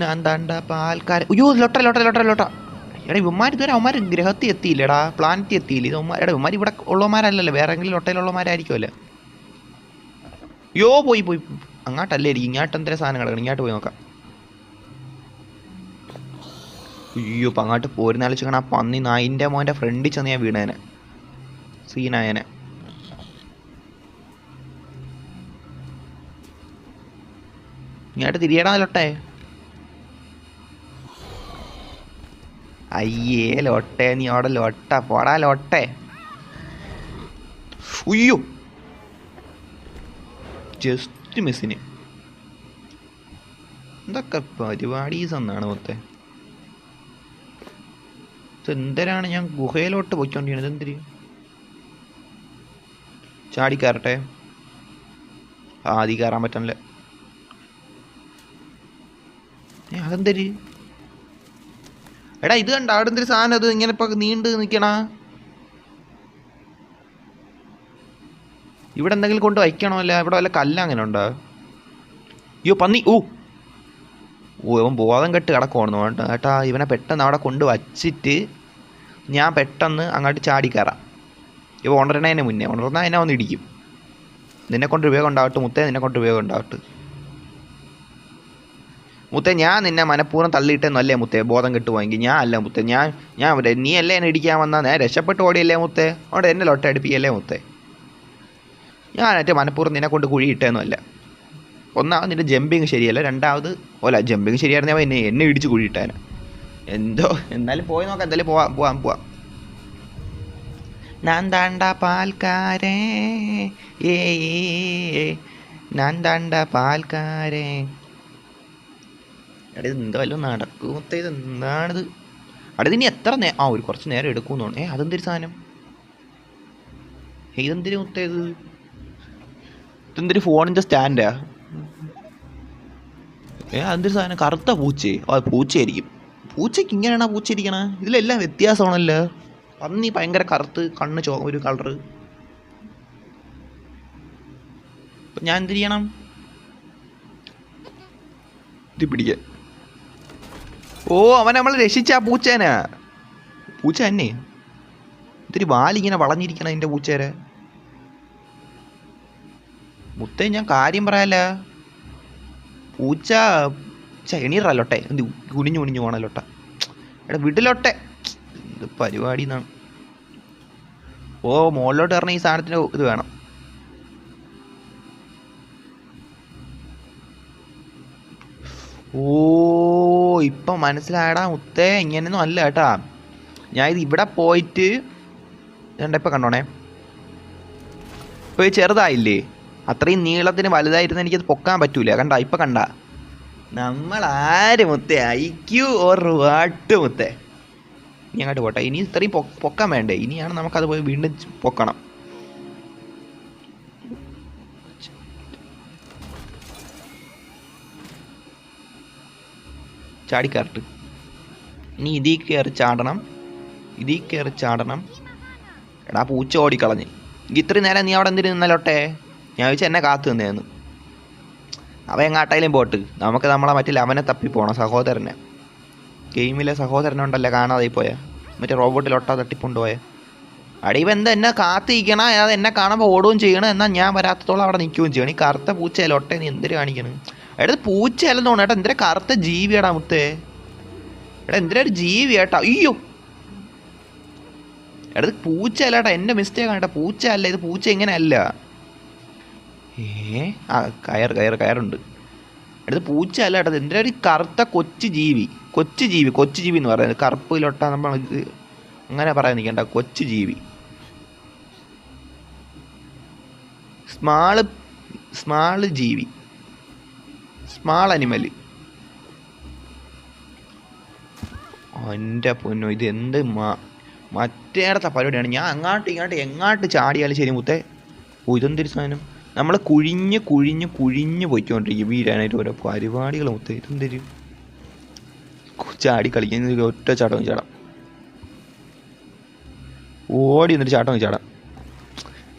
ഞാൻ അപ്പം പാൽക്കാരൻ അയ്യോ ലോട്ട ലോട്ട ലോട്ട ലോട്ട. എടാ ഇവന്മാർ ഇതുവരെ അവന്മാർ ഗ്രഹത്തിൽ എത്തിയില്ലടാ. പ്ലാനറ്റിൽ എത്തിയില്ല. ഇത് അവന്മാർ എടാ ഇവന്മാർ ഇവിടെ ഉള്ളവന്മാരല്ലല്ലോ. വേറെ എങ്കിലും ലൊട്ടയിലുള്ളവന്മാരായിരിക്കുമല്ലേ യോ പോയി പോയി. അങ്ങോട്ടല്ലേ ഇരിക്കും. ഇങ്ങോട്ട് എന്തെങ്കിലും സാധനം കിടക്കണം ഇങ്ങോട്ട് പോയി നോക്കാം. അയ്യോ ഇപ്പം അങ്ങോട്ട് പോരുന്ന ആലോചിക്കണം പന്നി നായിന്റെ മോന്റെ ഫ്രണ്ടിൽ ചെന്ന് ഞാൻ വീണേനെ. സീനായനെ. ഇങ്ങോട്ട് തിരിയടാ ലൊട്ടേ. അയ്യേ ലോട്ടെ നീ അവിടെ ലോട്ട. പോടാ ലോട്ടെ. ഉയ്യോ. ജസ്റ്റ് മിസ്സിന് എന്തൊക്കെ പരിപാടീസ് എന്നാണ് മൊത്തം. എന്തിനാണ് ഞാൻ ഗുഹയിലോട്ട് പോയിക്കൊണ്ടിരിക്കുന്നത്? എന്തിരി ചാടി കയറട്ടെ. ആദ്യം കയറാൻ പറ്റണല്ലേ. അതെന്തര് എടാ ഇത് കണ്ട? അവിടെ എന്തൊരു സാധനം അത്? ഇങ്ങനെ ഇപ്പൊ നീണ്ട് നിൽക്കണ ഇവിടെ എന്തെങ്കിലും കൊണ്ട് വയ്ക്കണോ? അല്ല ഇവിടെ വല്ല കല്ല അങ്ങനെ ഉണ്ടോ? അയ്യോ പന്നി. ഓ ഓ ഇവൻ ബോധം കെട്ട് കിടക്കുവാണെന്ന് വേണ്ട ഏട്ടാ ഇവനെ പെട്ടെന്ന് അവിടെ കൊണ്ട് വച്ചിട്ട് ഞാൻ പെട്ടെന്ന് അങ്ങോട്ട് ചാടി കയറാം. ഇവ ഉണരണേനെ മുന്നേ ഉണർന്നാൽ എന്നെ വന്ന് ഇടിക്കും. നിന്നെ കൊണ്ട് ഉപയോഗം ഉണ്ടാവട്ടെ മുത്തേ നിന്നെ കൊണ്ട് ഉപയോഗം ഉണ്ടാവട്ടെ. മുത്തേ ഞാൻ നിന്നെ മനഃപൂർവം തള്ളിയിട്ടെന്നല്ലേ മുത്തേ? ബോധം കിട്ടുപോയെങ്കിൽ ഞാൻ അല്ല മുത്തേ. ഞാൻ ഞാൻ നീ അല്ലേ എന്നെ ഇടിക്കാൻ വന്നാൽ ഞാൻ രക്ഷപ്പെട്ട് ഓടിയല്ലേ മുത്തേ? അവിടെ എന്നെ ലൊട്ട അടുപ്പിക്കല്ലേ മുത്തേ? ഞാൻ മറ്റേ മനഃപൂർവം നിന്നെ കൊണ്ട് കുഴിയിട്ടേന്നല്ല ഒന്നാമത് നിന്റെ ജമ്പിങ് ശരിയല്ല. രണ്ടാമത് ഓല ജമ്പിങ് ശരിയായിരുന്നേ അവൻ എന്നെ എന്നെ ഇടിച്ച് കുഴിയിട്ടാൻ എന്തോ എന്നാലും പോയി നോക്കാം. എന്തായാലും പോവാം പോവാം പോവാം. ഞാൻ താണ്ട പാൽക്കാരേ ഏ, ഞാൻ താണ്ട പാൽക്കാരേ എടാ ഇത് എന്താ വല്ലതും നടക്കുമത്തെ ഇത് എന്താണിത്? അവിടെ ഇനി എത്ര നേ ആ ഒരു കുറച്ച് നേരം എടുക്കുമെന്ന് തോന്നുന്നു. ഏ അതെന്തൊരു സാധനം? ഇതെന്തിനു മുത്തേത് മുത്തേ ഇത്? ഇതെന്തൊരു ഫോണിന്റെ സ്റ്റാൻഡാ? ഏ അതെന്തൊരു സാധനം? കറുത്ത പൂച്ചേ. ആ പൂച്ചയായിരിക്കും. പൂച്ചയ്ക്ക് ഇങ്ങനെയാണ് പൂച്ച ഇരിക്കണ ഇതിലെല്ലാം വ്യത്യാസമാണല്ലോ. പന്നി ഭയങ്കര കറുത്ത് കണ്ണ് ചോ ഒരു കളർ ഞാൻ എന്ത് ചെയ്യണം? ഇത് പിടിക്കാൻ ഓ അവൻ നമ്മൾ രക്ഷിച്ച പൂച്ചേനാ. പൂച്ച തന്നെ ഇത്തിരി വാലിങ്ങനെ വളഞ്ഞിരിക്കണം അതിന്റെ പൂച്ചേരെ. മുത്തേ ഞാൻ കാര്യം പറയാല പൂച്ച ചെണീറല്ലോട്ടെ എന്ത് കുനിഞ്ഞു കുനിഞ്ഞു പോണല്ലോട്ട. എടാ വിടിലോട്ടെ. ഇത് പരിപാടി എന്നാണ് ഓ മുകളിലോട്ട് ഇറങ്ങി ഈ സാധനത്തിന് ഇത് വേണം. ഓ ഇപ്പം മനസ്സിലായടാ മുത്തേ ഇങ്ങനെയൊന്നും അല്ല കേട്ടാ. ഞാൻ ഇത് ഇവിടെ പോയിട്ട് രണ്ട ഇപ്പം കണ്ടോണേ? ഇപ്പോൾ ചെറുതായില്ലേ? അത്രയും നീളത്തിന് വലുതായിരുന്നു എനിക്കത് പൊക്കാൻ പറ്റൂല. കണ്ട ഇപ്പം കണ്ട. നമ്മൾ ആര് മുത്തേ? ഐക്യു ഓർ വാട്ട് മുത്തേ. ഇനി അങ്ങോട്ട് പോട്ടെ. ഇനി ഇത്രയും പൊക്കാൻ വേണ്ടേ? ഇനിയാണ് നമുക്കത് പോയി വീണ്ടും പൊക്കണം. ചാടിക്കയറട്ട് ഇനി ഇതി കയറി ചാടണം. ഇതി കയറി ചാടണം. എടാ പൂച്ച ഓടിക്കളഞ്ഞ്. ഇത്രയും നേരം നീ അവിടെ എന്തിനു നിന്നലോട്ടെ? ഞാൻ ചോദിച്ചാൽ എന്നെ കാത്തു നിന്നേന്ന്. അവ എങ്ങാട്ടായാലും പോട്ട്. നമുക്ക് നമ്മളെ മറ്റേ ലവനെ തപ്പി പോണം സഹോദരനെ. ഗെയിമിലെ സഹോദരനുണ്ടല്ലോ കാണാതെ പോയ. മറ്റേ റോബോട്ടിൽ ഒട്ടാ തട്ടിക്കൊണ്ടുപോയ അടി ഇവ എന്താ എന്നെ കാത്തിരിക്കണം? അത് എന്നെ കാണുമ്പോൾ ഓടുകയും ചെയ്യണം? എന്നാൽ ഞാൻ വരാത്തത്തോളം അവിടെ നിൽക്കുകയും ചെയ്യണം. ഈ കറുത്ത പൂച്ചയിലൊട്ടേ നീ എന്തിനു കാണിക്കണം? എടാ പൂച്ച പൂച്ചയല്ലെന്ന് തോന്നുന്നു. ഏട്ടാ എന്തിനാ കറുത്ത ജീവിയാടാ മുത്തേ? എടാ എന്തിനാ ഒരു ജീവി ഏട്ടാ അയ്യോ. എടാ പൂച്ച പൂച്ചയല്ല ഏട്ടാ മിസ്റ്റേക്ക് ആണ് ഏട്ടാ പൂച്ച അല്ല ഇത് പൂച്ച ഇങ്ങനെ അല്ല ഏ ആ കയർ കയർ കയറുണ്ട്. എടുത്ത് പൂച്ച അല്ല കേട്ടത് എന്റെ ഒരു കറുത്ത കൊച്ചു ജീവി? കൊച്ചു ജീവി കൊച്ചു ജീവി എന്ന് പറയുന്നത്. കറുപ്പിലൊട്ട നമ്മൾ ഇത് അങ്ങനെ പറയാൻ നിൽക്കണ്ട കൊച്ചു ജീവി. സ്മാൾ സ്മാൾ ജീവി. സ്മാൾ അനിമൽ എന്റെ പൊന്നു ഇത് എന്ത് മാ മറ്റേടത്തെ പരിപാടിയാണ്. ഞാൻ അങ്ങോട്ട് ഇങ്ങോട്ട് എങ്ങോട്ട് ചാടിയാലും ശരി മുത്തേ ഓ ഇതെന്തൊരു സാധനം? നമ്മൾ കുഴിഞ്ഞ് കുഴിഞ്ഞ് കുഴിഞ്ഞ് പോയിക്കൊണ്ടിരിക്കും വീഴാനായിട്ട് ഓരോ പരിപാടികൾ മുത്തേ ഇതെന്തൊരു ചാടി കളിക്കുന്ന ഒറ്റ ചാട്ടം ചാടാം. ഓടി എന്നിട്ട് ചാട്ടം ചാടാം.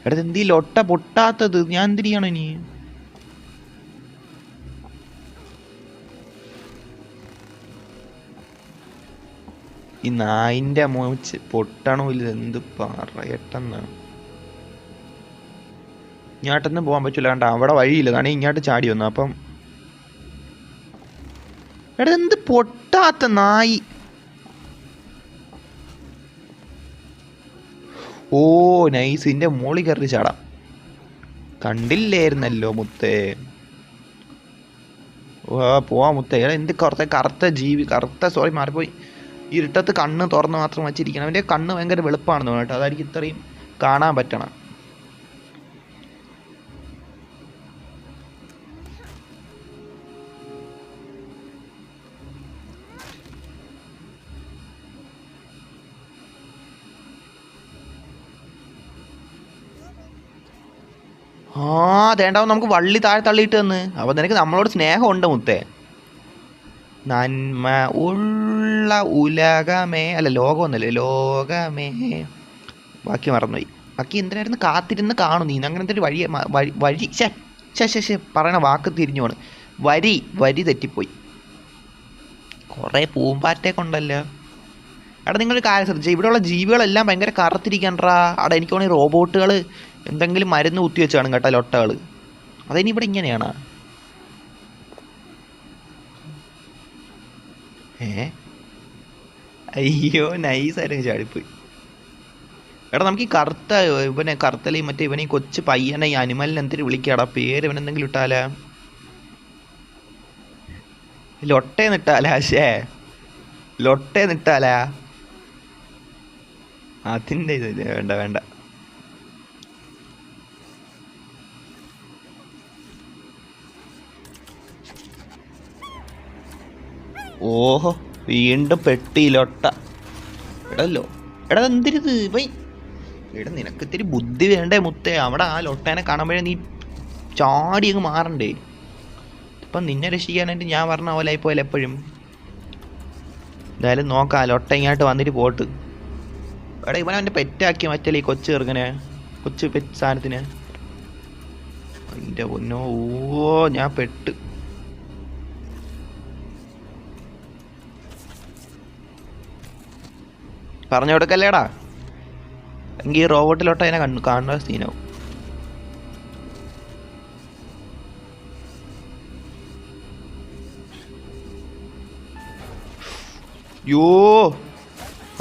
എടാ എന്തി ലൊട്ട പൊട്ടാത്തത്? ഞാൻ എന്തിരിക്കണം ഇനി? ഈ നായിന്റെ മോച്ച് പൊട്ടണോ ഇല്ല എന്ത് പറയട്ടെന്നാണ് ഇങ്ങോട്ടൊന്നും പോകാൻ പറ്റില്ല കണ്ട അവിടെ വഴിയില്ല. കാരണം ഇങ്ങോട്ട് ചാടി വന്നു. അപ്പം എടാ എന്ത് പൊട്ടാത്ത നായി. Oh nice. ഇതിന്റെ മോളിൽ കയറി ചാടാം. കണ്ടില്ലായിരുന്നല്ലോ മുത്തേ. ഓ പോവാ മുത്തേ. എന്ത് കറുത്ത കറുത്ത ജീവി കറുത്ത സോറി മാറിപ്പോയി. ഇരുട്ടത്ത് കണ്ണ് തുറന്ന് മാത്രം വച്ചിരിക്കണം. അവന്റെ കണ്ണ് ഭയങ്കര വെളുപ്പാണെന്ന് തോന്നുന്നു കേട്ടോ. അതായിരിക്കും ഇത്രയും കാണാൻ പറ്റണം. ആ അതേണ്ടാവും നമുക്ക് വള്ളി താഴെ തള്ളിയിട്ട് തന്ന് അപ്പോൾ നിനക്ക് നമ്മളോട് സ്നേഹമുണ്ട് മുത്തേ. നന്മ ഉള്ള ഉലകമേ അല്ല ലോകമൊന്നല്ലേ ലോകമേ. ബാക്കി മറന്നുപോയി. ബാക്കി എന്തിനായിരുന്നു കാത്തിരുന്ന് കാണും നീ? അങ്ങനത്തെ ഒരു വഴി വഴി- ശേ ശേ ശേ ശേ പറയണ വാക്ക് തിരിഞ്ഞു പോണ്. വരി വരി തെറ്റിപ്പോയി. കുറേ പൂമ്പാറ്റെ കൊണ്ടല്ലോ. എടാ നിങ്ങളൊരു കാര്യം ശ്രദ്ധിച്ചു ഇവിടെയുള്ള ജീവികളെല്ലാം ഭയങ്കര കറുത്തിരിക്കണ്ടാ. അവിടെ എനിക്ക് വേണമെങ്കിൽ റോബോട്ടുകൾ എന്തെങ്കിലും മരുന്ന് കുത്തി വെച്ച് കാണും കേട്ടോ ലൊട്ടകൾ അതിനി ഇവിടെ ഇങ്ങനെയാണോ? ഏ? അയ്യോ നൈസായിരുന്നു ചാടിപ്പോയി. എടാ നമുക്ക് ഈ കറുത്ത ഇവനെ കറുത്തലയും മറ്റേ ഇവനെ ഈ കൊച്ചു പയ്യനെ ഈ അനിമലിനെ എന്തിനു വിളിക്കാടാ? പേര് ഇവനെന്തെങ്കിലും ഇട്ടാലാ? ലൊട്ടേന്ന് ഇട്ടാലാ ശേ ലൊട്ടേന്ന് ഇട്ടാലാ? അതിന്റെ ഇത് വേണ്ട വേണ്ട. ഓഹോ. വീണ്ടും പെട്ടിയിലൊട്ട. എടല്ലോ. എടാ എന്തിരിത് വൈ. എടാ നിനക്ക് ഇത്തിരി ബുദ്ധി വേണ്ടേ മുത്തേ. അവിടെ ആ ലൊട്ടേനെ കാണുമ്പോഴേ നീ ചാടി അങ്ങ് മാറണ്ടേ. ഇപ്പം നിന്നെ രക്ഷിക്കാനായിട്ട് ഞാൻ പറഞ്ഞ പോലെ ആയിപ്പോയല്ലോ എപ്പോഴും. എന്തായാലും നോക്കാം ലൊട്ട ഇങ്ങോട്ട് വന്നിട്ട് പോട്ട്. എടാ ഇവനെ അവന്റെ പെറ്റാക്കി മറ്റല്ലേ ഈ കൊച്ചു ചെറുക്കനെ. കൊച്ചു പെറ്റ് സാധനത്തിന്. എന്റെ പൊന്നോ ഓ ഞാൻ പെട്ട്. പറഞ്ഞു കൊടുക്കല്ലേടാ? എങ്കിൽ ഈ റോബോട്ടിലോട്ട് അതിനെ കണ്ണു കാണുന്ന സീനാവും. യോ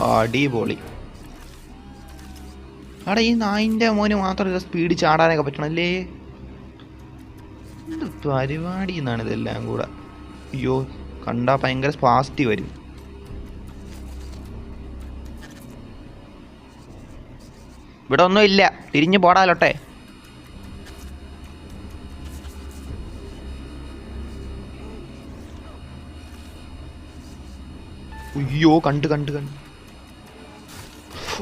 അടിപൊളി. അവിടെ ഈ നായിന്റെ മോന് മാത്രം സ്പീഡ് ചാടാനൊക്കെ പറ്റണല്ലേ? പരിപാടി എന്നാണ് ഇതെല്ലാം കൂടെ? അയ്യോ കണ്ടാ ഭയങ്കര സ്പാസ്റ്റി വരും. ഇവിടെ ഒന്നും ഇല്ല. തിരിഞ്ഞു പോടാലോട്ടെ. ഉയ്യോ കണ്ട് കണ്ട് കണ്ട്.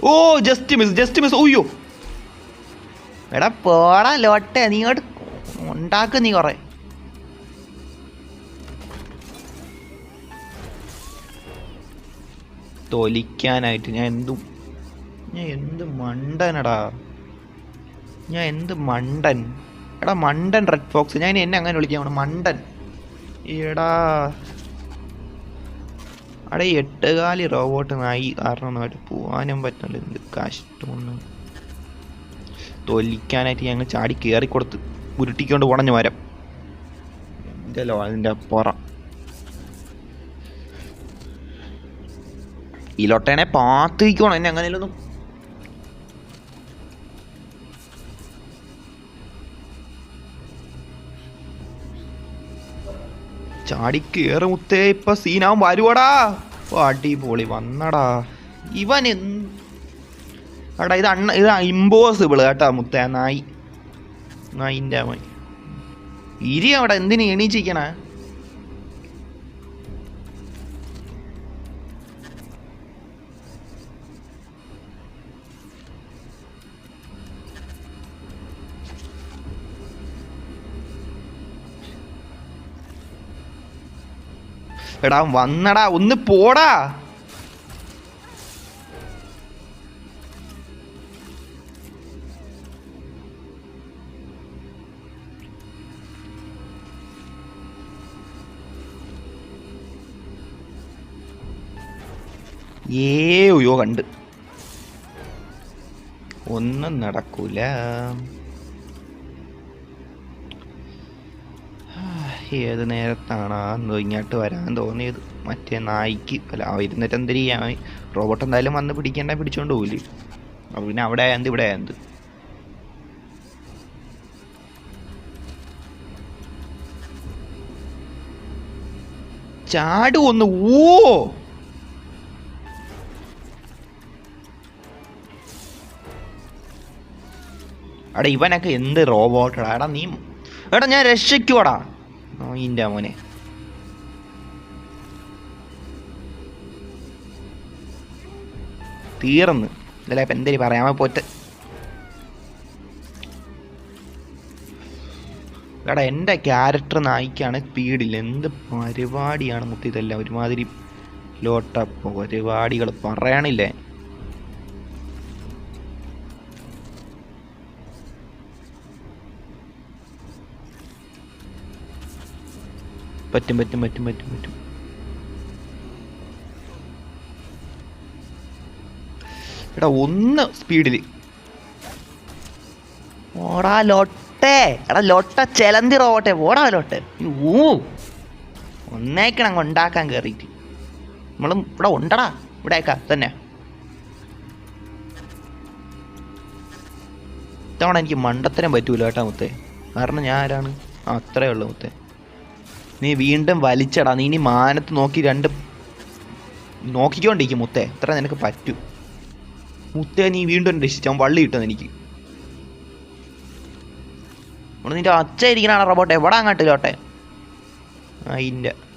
ഓ ജസ്റ്റ് മിസ് ജസ്റ്റ് മിസ് ഉയ്യോ. എടാ പോടാ ലോട്ടെ നീ ഇങ്ങോട്ട് ഉണ്ടാക്ക് നീ കുറെ. തൊലിക്കാനായിട്ട് ഞാൻ എന്തും ഞാൻ എന്ത് മണ്ടനടാ? ഞാൻ എന്ത് മണ്ടൻ? എടാ മണ്ടൻ റെഡ് ഫോക്സ് ഞാൻ എന്നെ അങ്ങനെ വിളിക്കാൻ മണ്ടൻ. എടാ. അവിടെ എട്ടുകാലി റോബോട്ട് നായി കാരണം ഒന്നും പോകാനും പറ്റില്ല. എന്ത് കഷ്ടമൊന്നും തൊലിക്കാനായിട്ട് ഞങ്ങൾ ചാടി കയറി കൊടുത്ത് ഉരുട്ടിക്കൊണ്ട് ഉടഞ്ഞു മരം. എന്റെ ലോ അതിന്റെ അപ്പുറം ഈ ലൊട്ടേനെ പാത്തിരിക്കണം എന്നെ അങ്ങനെയൊന്നും ചാടി കേറ് മുത്തേ. ഇപ്പൊ സീനാവും വരുവടാ. അടിപൊളി വന്നടാ. ഇവൻ എടാ ഇത് അണ്ണ ഇത് ഇമ്പോസിബിൾ കേട്ടാ മുത്തേ. നായി. നായിന്റെ അവൻ. ഇരി അവിടെ എന്തിനു എണീച്ചിരിക്കണേ? എടാ വന്നടാ ഒന്ന് പോടാ. ഏയോ കണ്ട്. ഒന്നും നടക്കൂല. ആ, ഏത് നേരത്താണ് ആ ഇങ്ങോട്ട് വരാൻ തോന്നിയത്? മറ്റേ നായിക്ക്. അല്ല ഇരുന്നിട്ട് എന്തിരി റോബോട്ട് എന്തായാലും വന്ന് പിടിക്കേണ്ട പിടിച്ചോണ്ട് പോകില്ലേ അപ്പോൾ പിന്നെ അവിടെ ആയത് ഇവിടെ ആയത് ചാടു ഒന്ന് ഓ എടാ ഇവനൊക്കെ എന്ത് റോബോട്ടടാ എടാ നീ എടാ ഞാൻ രക്ഷിക്കുവാടാ ഇന്റെ മോനെ തീർന്ന്. ഇതല്ലേ ഇപ്പം എന്തേലും പറയാമോ പോറ്റ എടാ എന്റെ ക്യാരക്ടർ നായിക്കാണ് സ്പീഡില്ല എന്ത് പരിപാടിയാണ് മുത്തി ഇതെല്ലാം? ഒരുമാതിരി ലോട്ട പരിപാടികൾ പറയണില്ലേ? പറ്റും പറ്റും പറ്റും പറ്റും പറ്റും. എടാ ഒന്ന് സ്പീഡിൽ ഓടാ ലോട്ടേ. എടാ ലോട്ട ചെലന്തി റോട്ടെ ഓടാ ലോട്ടെ. ഊ. ഒന്നേക്കണം ഉണ്ടാക്കാൻ കയറിയിട്ട് നമ്മളും ഇവിടെ ഉണ്ടടാ. ഇവിടെയൊക്കെ തന്നെ. ഇത്തവണ എനിക്ക് മണ്ടത്തരം പറ്റൂല കേട്ടാ മുത്തേ. കാരണം ഞാൻ ആരാണ്? ആ അത്രേ ഉള്ളൂ മുത്തേ. നീ വീണ്ടും വലിച്ചടാ. നീ ഇനി മാനത്ത് നോക്കി രണ്ട് നോക്കിക്കൊണ്ടിരിക്കും മുത്തേ. ഇത്ര നിനക്ക് പറ്റൂ. മുത്തേ നീ വീണ്ടും രക്ഷിച്ചു അവൻ വള്ളി കിട്ടും എനിക്ക് നിന്റെ അച്ഛ ഇരിക്കണ റോബോട്ട്. എവിടെ അങ്ങോട്ട് ലോട്ടെ ആ ഇല്ല.